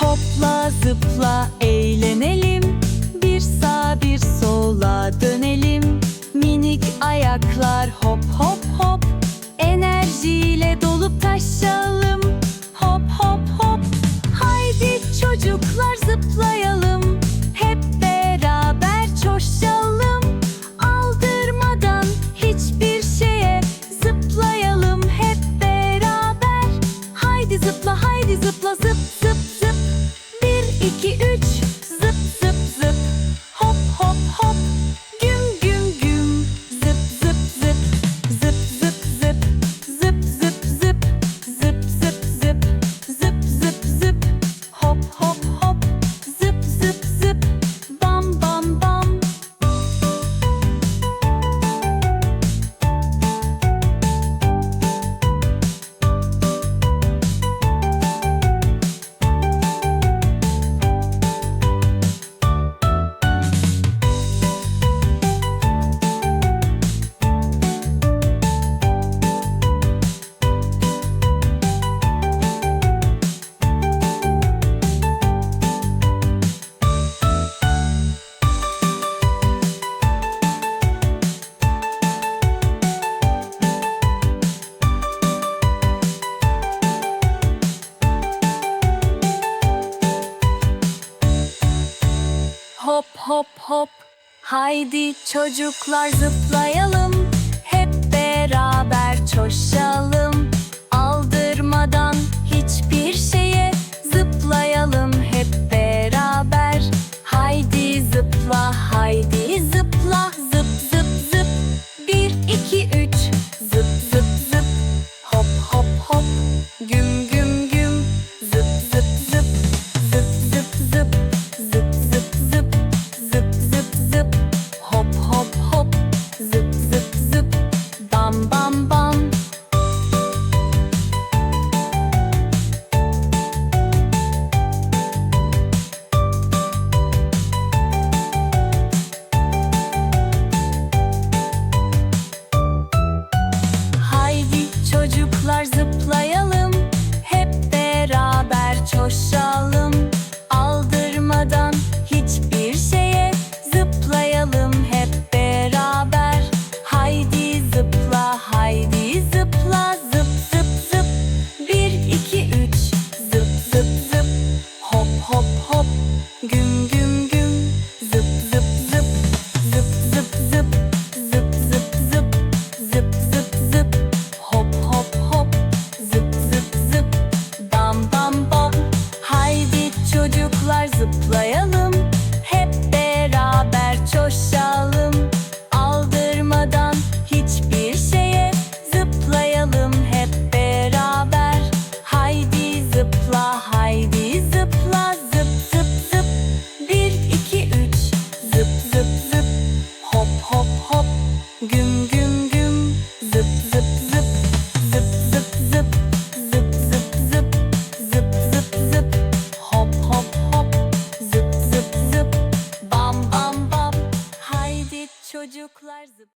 Hopla zıpla eğlenelim. Bir sağa bir sola dönelim. Minik ayaklar hop hop hop. Enerjiyle dolup taşalım Hop hop hop. Haydi çocuklar zıplayalım 生きる hop hop. Haydi çocuklar zıplayalım. Hep beraber coşalım. hop hop. Güm güm güm. Zıp zıp zıp. Zıp zıp zıp. Zıp zıp zıp. Zıp zıp zıp. Hop hop hop. Zıp zıp zıp. Bam bam bam. Haydi çocuklar zıplayalım. Hep beraber coşalım. Aldırmadan hiçbir şeye zıplayalım hep beraber. Haydi zıpla haydi Çocuklar zıp.